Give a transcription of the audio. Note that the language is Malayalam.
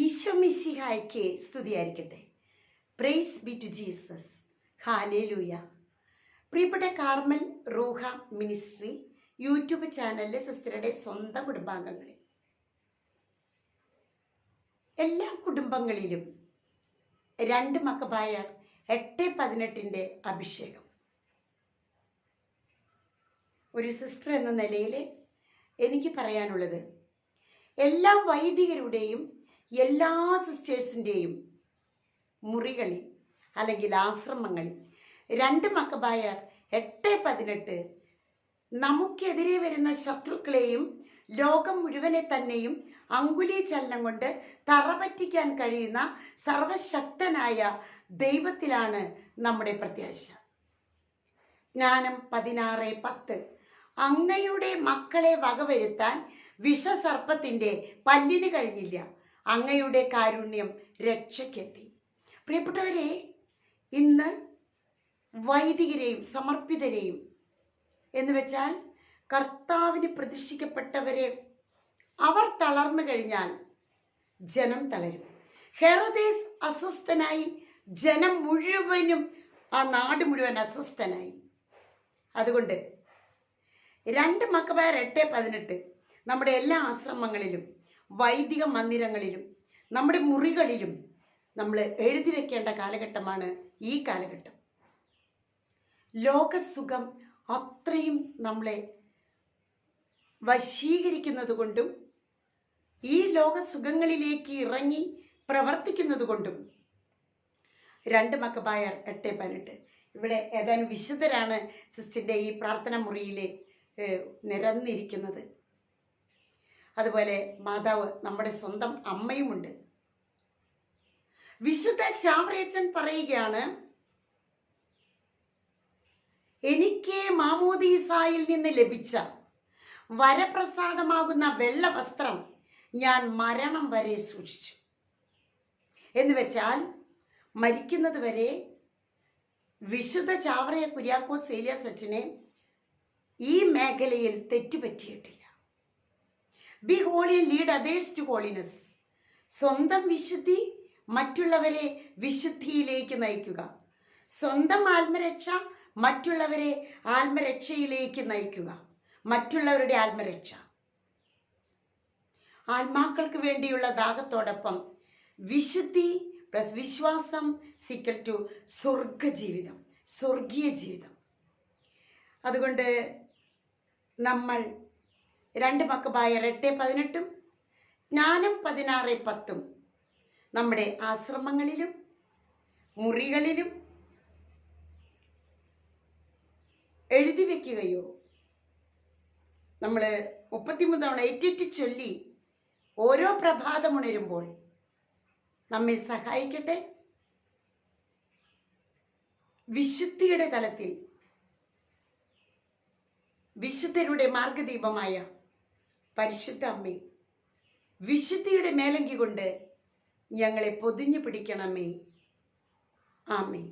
ഈശോ മിസിഹായ്ക്ക് സ്തുതിയായിരിക്കട്ടെ. Praise be to Jesus hallelujah പ്രിയപ്പെട്ട കാർമൽ റൂഹ മിനിസ്ട്രി യൂട്യൂബ് ചാനലിലെ സിസ്റ്ററുടെ സ്വന്തം കുടുംബാംഗങ്ങളെ. എല്ലാ കുടുംബങ്ങളിലും രണ്ട് മക്കബായർ എട്ട് പതിനെട്ടിന്റെ അഭിഷേകം. ഒരു സിസ്റ്റർ എന്ന നിലയിൽ എനിക്ക് പറയാനുള്ളത് എല്ലാ വൈദികരുടെയും എല്ലാ സിസ്റ്റേഴ്സിന്റെയും മുറികളിൽ അല്ലെങ്കിൽ ആശ്രമങ്ങളിൽ രണ്ട് മക്കബായർ എട്ട് പതിനെട്ട് നമുക്കെതിരെ വരുന്ന ശത്രുക്കളെയും ലോകം മുഴുവനെ തന്നെയും അങ്കുലി ചലനം കൊണ്ട് തറപറ്റിക്കാൻ കഴിയുന്ന സർവശക്തനായ ദൈവത്തിലാണ് നമ്മുടെ പ്രത്യാശ. ജ്ഞാനം പതിനാറ് പത്ത്. അങ്ങയുടെ മക്കളെ വകവരുത്താൻ വിഷസർപ്പത്തിന്റെ പല്ലിന് കഴിഞ്ഞില്ല. അങ്ങയുടെ കാരുണ്യം രക്ഷയ്ക്കെത്തി. പ്രിയപ്പെട്ടവരെ ഇന്ന് വൈദികരെയും സമർപ്പിതരെയും എന്ന് വെച്ചാൽ കർത്താവിന് പ്രതിഷ്ഠിക്കപ്പെട്ടവരെ അവർ തളർന്നു കഴിഞ്ഞാൽ ജനം തളരും. ഹെറോദേസ് അസ്വസ്ഥനായി ജനം മുഴുവനും ആ നാട് മുഴുവൻ അസ്വസ്ഥനായി. അതുകൊണ്ട് രണ്ട് മക്കബായർ എട്ട് പതിനെട്ട് നമ്മുടെ എല്ലാ ആശ്രമങ്ങളിലും വൈദിക മന്ദിരങ്ങളിലും നമ്മുടെ മുറികളിലും നമ്മൾ എഴുതി വെക്കേണ്ട കാലഘട്ടമാണ് ഈ കാലഘട്ടം. ലോകസുഖം അത്രയും നമ്മളെ വശീകരിക്കുന്നത് കൊണ്ടും ഈ ലോകസുഖങ്ങളിലേക്ക് ഇറങ്ങി പ്രവർത്തിക്കുന്നത് കൊണ്ടും. രണ്ട് മക്കബായർ എട്ട് പതിനെട്ട്. ഇവിടെ ഏതാനും വിശുദ്ധരാണ് സിസ്റ്റിന്റെ ഈ പ്രാർത്ഥന മുറിയിലെ നിരന്നിരിക്കുന്നത്. അതുപോലെ മാതാവ് നമ്മുടെ സ്വന്തം അമ്മയുമുണ്ട്. വിശുദ്ധ ചാവറേച്ചൻ പറയുകയാണ് എനിക്ക് മാമോദീസായിൽ നിന്ന് ലഭിച്ച വരപ്രസാദമാകുന്ന വെള്ള വസ്ത്രം ഞാൻ മരണം വരെ സൂക്ഷിച്ചു. എന്ന് വെച്ചാൽ മരിക്കുന്നത് വരെ വിശുദ്ധ ചാവറയ കുര്യാക്കോ സേലിയ സച്ചിനെ ഈ മേഖലയിൽ തെറ്റുപറ്റിയിട്ടില്ല. Be holy lead others to holiness സ്വന്തം വിശുദ്ധി മറ്റുള്ളവരെ വിശുദ്ധിയിലേക്ക് നയിക്കുക. സ്വന്തം ആത്മരക്ഷ മറ്റുള്ളവരെ ആത്മരക്ഷയിലേക്ക് നയിക്കുക. മറ്റുള്ളവരുടെ ആത്മരക്ഷ. ആത്മാക്കൾക്ക് വേണ്ടിയുള്ള ദാഹത്തോടൊപ്പം വിശുദ്ധി പ്ലസ് വിശ്വാസം സിക്കൽ ടു സ്വർഗ ജീവിതം സ്വർഗീയ ജീവിതം. അതുകൊണ്ട് നമ്മൾ രണ്ട് മക്കബായ എട്ട് പതിനെട്ടും ജ്ഞാനം പതിനാറ് പത്തും. നമ്മുടെ ആശ്രമങ്ങളിലും മുറികളിലും എഴുതി വെക്കുകയോ നമ്മൾ മുപ്പത്തിമൂന്ന് തവണ ഏറ്റിട്ട് ചൊല്ലി ഓരോ പ്രഭാതമുണരുമ്പോൾ നമ്മെ സഹായിക്കട്ടെ? വിശുദ്ധിയുടെ തലത്തിൽ വിശുദ്ധരുടെ മാർഗദീപമായ പരിശുദ്ധ അമ്മേ വിശുദ്ധിയുടെ മേലങ്കി കൊണ്ട് ഞങ്ങളെ പൊതിഞ്ഞു പിടിക്കണമേ. ആമേ